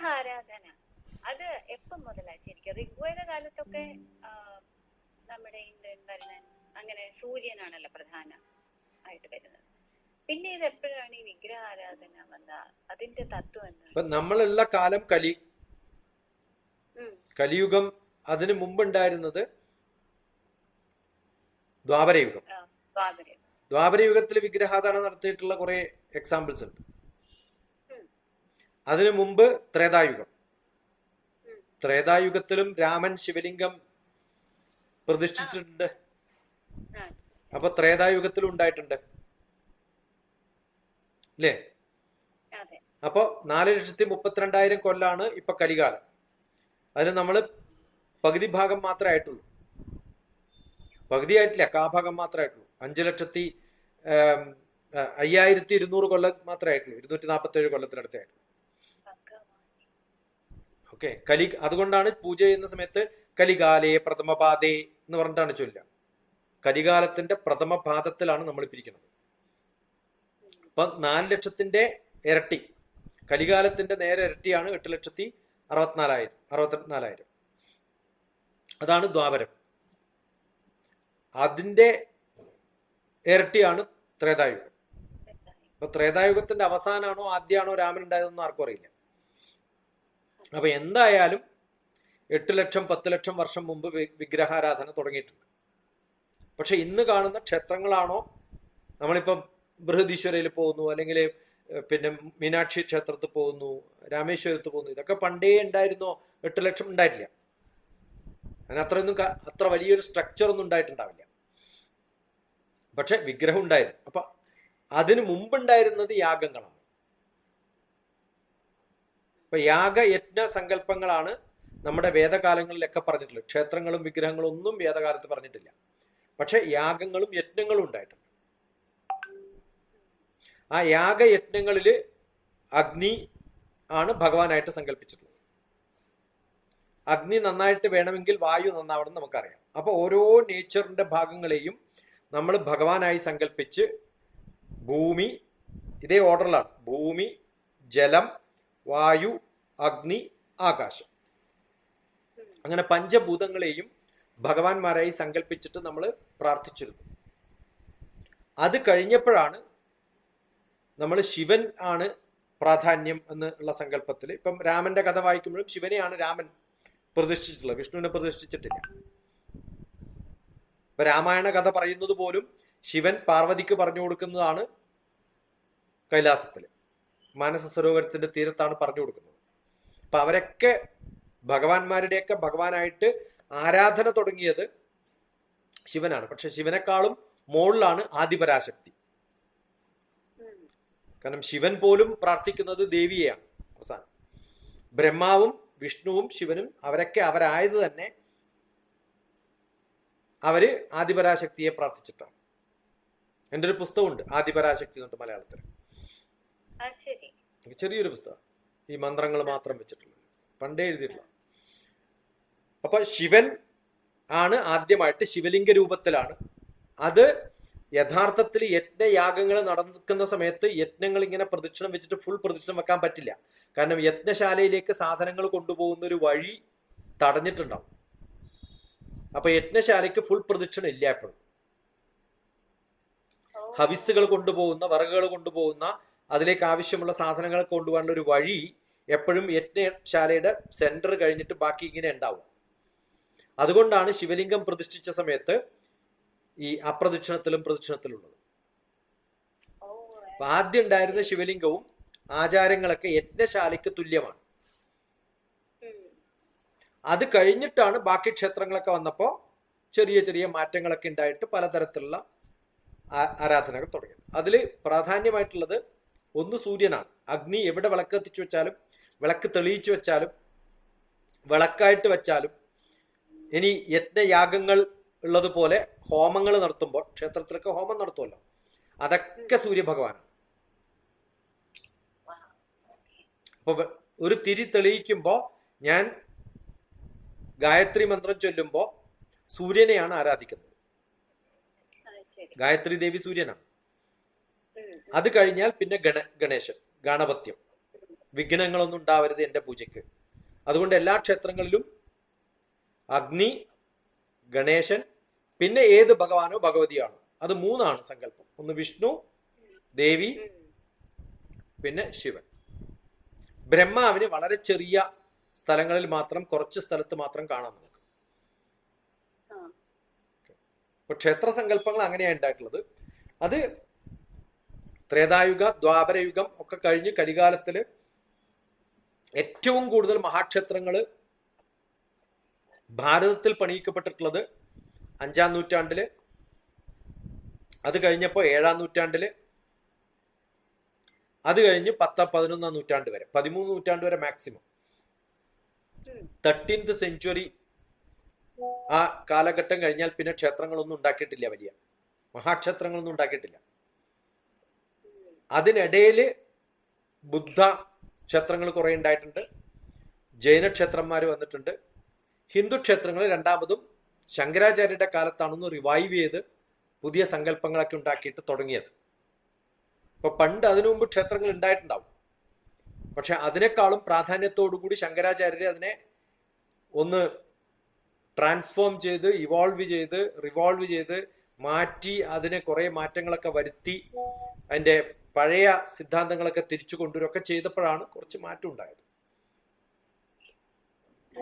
വിഗ്രഹാരാധന അത് എപ്പം മുതലാ? ശരിക്കും ഋഗ്വേദ കാലത്തൊക്കെ നമ്മുടെ ഇന്ദ്രൻ അങ്ങനെ സൂര്യനാണല്ലോ പ്രധാന ആയിട്ട് വരുന്നത്. പിന്നെ ഇത് എപ്പോഴാണ് ഈ വിഗ്രഹാരാധന വന്ന? അതിന്റെ തത്വം എന്താണ് നമ്മളുള്ള കാലം കലി കലിയുഗം അതിനു മുമ്പുണ്ടായിരുന്നത് ദ്വാപരയുഗം. ദ്വാപരയുഗത്തിൽ വിഗ്രഹാധാരണം നടത്തിയിട്ടുള്ള കുറെ എക്സാമ്പിൾസ് ഉണ്ട്. അതിനു മുമ്പ് ത്രേതായുഗം. ത്രേതായുഗത്തിലും രാമൻ ശിവലിംഗം പ്രതിഷ്ഠിച്ചിട്ടുണ്ട്. അപ്പൊ ത്രേതായുഗത്തിലും ഉണ്ടായിട്ടുണ്ട്. അല്ലേ അപ്പോ നാല് ലക്ഷത്തി മുപ്പത്തിരണ്ടായിരം കൊല്ലാണ് ഇപ്പൊ കലികാലം. അതിന് നമ്മൾ പകുതി ഭാഗം മാത്രമേ ആയിട്ടുള്ളൂ. പകുതി ആയിട്ടില്ല കാഭാഗം മാത്രമേ ആയിട്ടുള്ളൂ. അഞ്ച് ലക്ഷത്തി അയ്യായിരത്തി ഇരുന്നൂറ് കൊല്ലം മാത്രമേ ആയിട്ടുള്ളൂ. ഇരുന്നൂറ്റി നാൽപ്പത്തി ഏഴ് കൊല്ലത്തിനടുത്തേ ആയിട്ടുള്ളൂ. ഓക്കെ. കലി അതുകൊണ്ടാണ് പൂജ ചെയ്യുന്ന സമയത്ത് കലികാലേ പ്രഥമപാദേ എന്ന് പറഞ്ഞിട്ടാണ് ചൊല്ലുക. കലികാലത്തിന്റെ പ്രഥമ പാദത്തിലാണ് നമ്മൾ പിരിക്കുന്നത് അപ്പൊ നാല് ലക്ഷത്തിന്റെ ഇരട്ടി കലികാലത്തിന്റെ നേരെ ഇരട്ടിയാണ് എട്ട് ലക്ഷത്തി അറുപത്തിനാലായിരം അറുപത്തിനാലായിരം. അതാണ് ദ്വാപരം. അതിന്റെ ഇരട്ടിയാണ് ത്രേതായുഗം. അപ്പൊ ത്രേതായുഗത്തിന്റെ അവസാനാണോ ആദ്യമാണോ രാമൻ ഉണ്ടായതെന്നും ആർക്കും അറിയില്ല. അപ്പൊ എന്തായാലും എട്ട് ലക്ഷം പത്ത് ലക്ഷം വർഷം മുമ്പ് വിഗ്രഹാരാധന തുടങ്ങിയിട്ടുണ്ട്. പക്ഷെ ഇന്ന് കാണുന്ന ക്ഷേത്രങ്ങളാണോ? നമ്മളിപ്പം ബൃഹദീശ്വരയിൽ പോകുന്നു അല്ലെങ്കിൽ പിന്നെ മീനാക്ഷി ക്ഷേത്രത്തിൽ പോകുന്നു രാമേശ്വരത്ത് പോകുന്നു ഇതൊക്കെ പണ്ടേ ഉണ്ടായിരുന്നോ? എട്ട് ലക്ഷം ഉണ്ടായിട്ടില്ല. അതിന് അത്രയൊന്നും അത്ര വലിയൊരു സ്ട്രക്ചർ ഒന്നും ഉണ്ടായിട്ടുണ്ടാവില്ല. പക്ഷെ വിഗ്രഹം ഉണ്ടായിരുന്നു. അപ്പൊ അതിനു മുമ്പുണ്ടായിരുന്നത് യാഗങ്ങളാണ്. ഇപ്പൊ യാഗയജ്ഞ സങ്കല്പങ്ങളാണ് നമ്മുടെ വേദകാലങ്ങളിലൊക്കെ പറഞ്ഞിട്ടുള്ളത്. ക്ഷേത്രങ്ങളും വിഗ്രഹങ്ങളും ഒന്നും വേദകാലത്ത് പറഞ്ഞിട്ടില്ല. പക്ഷെ യാഗങ്ങളും യജ്ഞങ്ങളും ഉണ്ടായിട്ടുണ്ട്. ആ യാഗയജ്ഞങ്ങളിൽ അഗ്നി ആണ് ഭഗവാനായിട്ട് സങ്കല്പിച്ചിട്ടുള്ളത്. അഗ്നി നന്നായിട്ട് വേണമെങ്കിൽ വായു നന്നാവണം നമുക്കറിയാം. അപ്പൊ ഓരോ നേച്ചറിന്റെ ഭാഗങ്ങളെയും നമ്മൾ ഭഗവാനായി സങ്കല്പിച്ച് ഭൂമി ഇതേ ഓർഡറിലാണ് ഭൂമി ജലം വായു അഗ്നി ആകാശം. അങ്ങനെ പഞ്ചഭൂതങ്ങളെയും ഭഗവാന്മാരായി സങ്കല്പിച്ചിട്ട് നമ്മൾ പ്രാർത്ഥിച്ചിരുന്നു. അത് കഴിഞ്ഞപ്പോഴാണ് നമ്മൾ ശിവൻ ആണ് പ്രാധാന്യം എന്നുള്ള സങ്കല്പത്തിൽ ഇപ്പം രാമന്റെ കഥ വായിക്കുമ്പോഴും ശിവനെയാണ് രാമൻ പ്രതിഷ്ഠിച്ചിട്ടുള്ളത്. വിഷ്ണുവിനെ പ്രതിഷ്ഠിച്ചിട്ടില്ല. ഇപ്പൊ രാമായണ കഥ പറയുന്നത് പോലും ശിവൻ പാർവതിക്ക് പറഞ്ഞു കൊടുക്കുന്നതാണ് കൈലാസത്തിൽ മാനസ സരോവരത്തിന്റെ തീരത്താണ് പറഞ്ഞു കൊടുക്കുന്നത്. അപ്പൊ അവരൊക്കെ ഭഗവാന്മാരുടെയൊക്കെ ഭഗവാനായിട്ട് ആരാധന തുടങ്ങിയത് ശിവനാണ്. പക്ഷെ ശിവനേക്കാളും മുകളിലാണ് ആദിപരാശക്തി. കാരണം ശിവൻ പോലും പ്രാർത്ഥിക്കുന്നത് ദേവിയെയാണ് അവസാനം. ബ്രഹ്മാവും വിഷ്ണുവും ശിവനും അവരൊക്കെ അവരായത് തന്നെ അവർ ആദിപരാശക്തിയെ പ്രാർത്ഥിച്ചിട്ടാണ്. എന്റെ ഒരു പുസ്തകമുണ്ട് ആദിപരാശക്തി എന്നുണ്ട് മലയാളത്തിൽ ചെറിയൊരു പുസ്തകം. ഈ മന്ത്രങ്ങൾ മാത്രം വെച്ചിട്ടുള്ളത് പണ്ടേ എഴുതിയിട്ടുള്ള. അപ്പൊ ശിവൻ ആണ് ആദ്യമായിട്ട് ശിവലിംഗ രൂപത്തിലാണ്. അത് യഥാർത്ഥത്തിൽ യജ്ഞയാഗങ്ങൾ നടക്കുന്ന സമയത്ത് യജ്ഞങ്ങൾ ഇങ്ങനെ പ്രദക്ഷിണം വെച്ചിട്ട് ഫുൾ പ്രദക്ഷിണം വെക്കാൻ പറ്റില്ല. കാരണം യജ്ഞശാലയിലേക്ക് സാധനങ്ങൾ കൊണ്ടുപോകുന്ന ഒരു വഴി തടഞ്ഞിട്ടുണ്ടാവും. അപ്പൊ യജ്ഞശാലയ്ക്ക് ഫുൾ പ്രദക്ഷിണം ഇല്ല എപ്പോഴും. ഹവിസുകൾ കൊണ്ടുപോകുന്ന വിറകുകൾ കൊണ്ടുപോകുന്ന അതിലേക്ക് ആവശ്യമുള്ള സാധനങ്ങൾ കൊണ്ടുപോകാനുള്ള ഒരു വഴി എപ്പോഴും യജ്ഞശാലയുടെ സെന്റർ കഴിഞ്ഞിട്ട് ബാക്കി ഇങ്ങനെ ഉണ്ടാവും. അതുകൊണ്ടാണ് ശിവലിംഗം പ്രതിഷ്ഠിച്ച സമയത്ത് ഈ അപ്രദക്ഷിണത്തിലും പ്രദക്ഷിണത്തിലുള്ളത്. അപ്പൊ ആദ്യം ഉണ്ടായിരുന്ന ശിവലിംഗവും ആചാരങ്ങളൊക്കെ യജ്ഞശാലയ്ക്ക് തുല്യമാണ്. അത് കഴിഞ്ഞിട്ടാണ് ബാക്കി ക്ഷേത്രങ്ങളൊക്കെ വന്നപ്പോൾ ചെറിയ ചെറിയ മാറ്റങ്ങളൊക്കെ ഉണ്ടായിട്ട് പലതരത്തിലുള്ള ആരാധനകൾ തുടങ്ങിയത്. അതിൽ പ്രാധാന്യമായിട്ടുള്ളത് ഒന്ന് സൂര്യനാണ്. അഗ്നി എവിടെ വിളക്ക് കത്തിച്ചു വെച്ചാലും വിളക്ക് തെളിയിച്ചു വെച്ചാലും വിളക്കായിട്ട് വെച്ചാലും ഇനി യജ്ഞയാഗങ്ങൾ ഉള്ളതുപോലെ ഹോമങ്ങൾ നടത്തുമ്പോൾ ക്ഷേത്രത്തിലൊക്കെ ഹോമം നടത്തുമല്ലോ. അതൊക്കെ സൂര്യഭഗവാനാണ്. അപ്പൊ ഒരു തിരി തെളിയിക്കുമ്പോൾ ഞാൻ ഗായത്രി മന്ത്രം ചൊല്ലുമ്പോൾ സൂര്യനെയാണ് ആരാധിക്കുന്നത്. ഗായത്രി ദേവി സൂര്യനാണ്. അത് കഴിഞ്ഞാൽ പിന്നെ ഗണ ഗണേശൻ ഗണപത്യം. വിഘ്നങ്ങളൊന്നും ഉണ്ടാവരുത് എന്റെ പൂജയ്ക്ക്. അതുകൊണ്ട് എല്ലാ ക്ഷേത്രങ്ങളിലും അഗ്നി ഗണേശൻ പിന്നെ ഏത് ഭഗവാനോ ഭഗവതിയാണോ. അത് മൂന്നാണ് സങ്കല്പം. ഒന്ന് വിഷ്ണു ദേവി പിന്നെ ശിവൻ. ബ്രഹ്മാവിന് വളരെ ചെറിയ സ്ഥലങ്ങളിൽ മാത്രം കുറച്ച് സ്ഥലത്ത് മാത്രം കാണാം നമുക്ക്. ഇപ്പൊ ക്ഷേത്ര സങ്കല്പങ്ങൾ അങ്ങനെയാണ് ഉണ്ടായിട്ടുള്ളത്. അത് ത്രേതായുഗ ദ്വാപരയുഗം ഒക്കെ കഴിഞ്ഞ് കലികാലത്തിൽ ഏറ്റവും കൂടുതൽ മഹാക്ഷേത്രങ്ങൾ ഭാരതത്തിൽ പണിയിക്കപ്പെട്ടിട്ടുള്ളത് അഞ്ചാം നൂറ്റാണ്ടിൽ അത് കഴിഞ്ഞപ്പോൾ ഏഴാം നൂറ്റാണ്ടിൽ അത് കഴിഞ്ഞ് പത്താം പതിനൊന്നാം നൂറ്റാണ്ട് വരെ പതിമൂന്ന് നൂറ്റാണ്ട് വരെ മാക്സിമം. തേർട്ടീൻത് സെഞ്ചുറി ആ കാലഘട്ടം കഴിഞ്ഞാൽ പിന്നെ ക്ഷേത്രങ്ങളൊന്നും ഉണ്ടാക്കിയിട്ടില്ല വലിയ. മഹാക്ഷേത്രങ്ങളൊന്നും ഉണ്ടാക്കിയിട്ടില്ല. അതിനിടയിൽ ബുദ്ധ ക്ഷേത്രങ്ങൾ കുറേ ഉണ്ടായിട്ടുണ്ട്. ജൈന ക്ഷേത്രന്മാർ വന്നിട്ടുണ്ട്. ഹിന്ദു ക്ഷേത്രങ്ങൾ രണ്ടാമതും ശങ്കരാചാര്യരുടെ കാലത്താണെന്ന് റിവൈവ് ചെയ്ത് പുതിയ സങ്കല്പങ്ങളൊക്കെ ഉണ്ടാക്കിയിട്ട് തുടങ്ങിയത്. ഇപ്പൊ പണ്ട് അതിനു മുമ്പ് ക്ഷേത്രങ്ങൾ ഉണ്ടായിട്ടുണ്ടാവും. പക്ഷെ അതിനേക്കാളും പ്രാധാന്യത്തോടു കൂടി ശങ്കരാചാര്യർ അതിനെ ഒന്ന് ട്രാൻസ്ഫോം ചെയ്ത് ഇവോൾവ് ചെയ്ത് റിവോൾവ് ചെയ്ത് മാറ്റി അതിനെ കുറെ മാറ്റങ്ങളൊക്കെ വരുത്തി അതിന്റെ പഴയ സിദ്ധാന്തങ്ങളൊക്കെ തിരിച്ചു കൊണ്ടുവരികയൊക്കെ ചെയ്തപ്പോഴാണ് കുറച്ച് മാറ്റം ഉണ്ടായത്.